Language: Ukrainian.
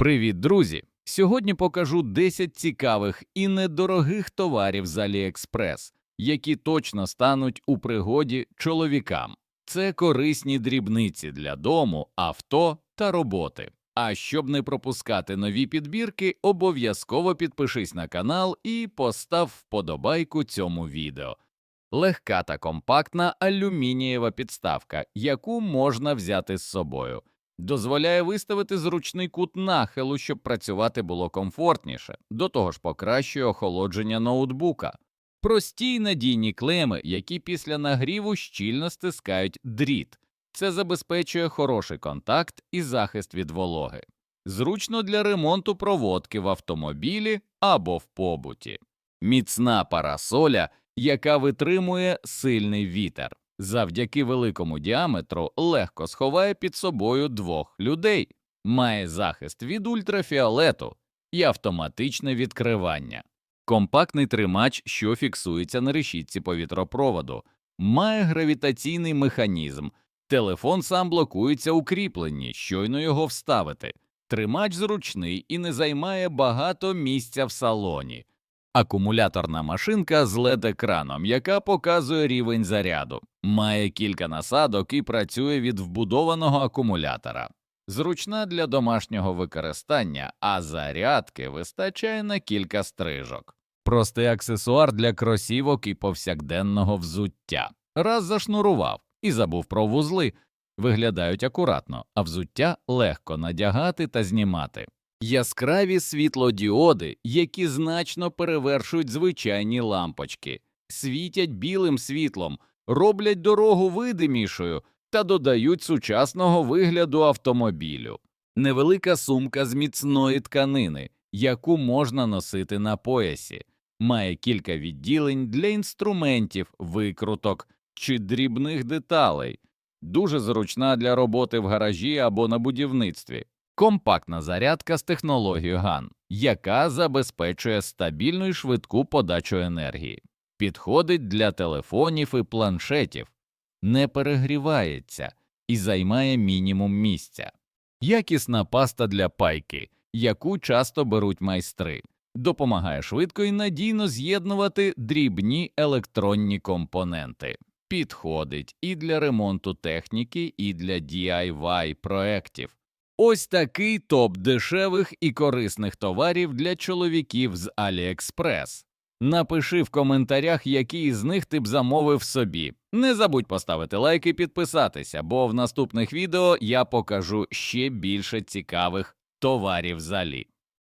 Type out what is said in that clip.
Привіт, друзі! Сьогодні покажу 10 цікавих і недорогих товарів з AliExpress, які точно стануть у пригоді чоловікам. Це корисні дрібниці для дому, авто та роботи. А щоб не пропускати нові підбірки, обов'язково підпишись на канал і постав вподобайку цьому відео. Легка та компактна алюмінієва підставка, яку можна взяти з собою. Дозволяє виставити зручний кут нахилу, щоб працювати було комфортніше, до того ж покращує охолодження ноутбука. Прості й надійні клеми, які після нагріву щільно стискають дріт. Це забезпечує хороший контакт і захист від вологи. Зручно для ремонту проводки в автомобілі або в побуті. Міцна парасоля, яка витримує сильний вітер. Завдяки великому діаметру легко сховає під собою двох людей, має захист від ультрафіолету і автоматичне відкривання. Компактний тримач, що фіксується на решітці повітропроводу, має гравітаційний механізм. Телефон сам блокується у кріпленні, щойно його вставити. Тримач зручний і не займає багато місця в салоні. Акумуляторна машинка з LED-екраном, яка показує рівень заряду, має кілька насадок і працює від вбудованого акумулятора. Зручна для домашнього використання, а зарядки вистачає на кілька стрижок. Простий аксесуар для кросівок і повсякденного взуття. Раз зашнурував і забув про вузли, виглядають акуратно, а взуття легко надягати та знімати. Яскраві світлодіоди, які значно перевершують звичайні лампочки, світять білим світлом, роблять дорогу видимішою та додають сучасного вигляду автомобілю. Невелика сумка з міцної тканини, яку можна носити на поясі, має кілька відділень для інструментів, викруток чи дрібних деталей, дуже зручна для роботи в гаражі або на будівництві. Компактна зарядка з технологією GAN, яка забезпечує стабільну і швидку подачу енергії, підходить для телефонів і планшетів, не перегрівається і займає мінімум місця. Якісна паста для пайки, яку часто беруть майстри, допомагає швидко і надійно з'єднувати дрібні електронні компоненти. Підходить і для ремонту техніки, і для DIY проєктів. Ось такий топ дешевих і корисних товарів для чоловіків з AliExpress. Напиши в коментарях, який з них ти б замовив собі. Не забудь поставити лайк і підписатися, бо в наступних відео я покажу ще більше цікавих товарів з Алі.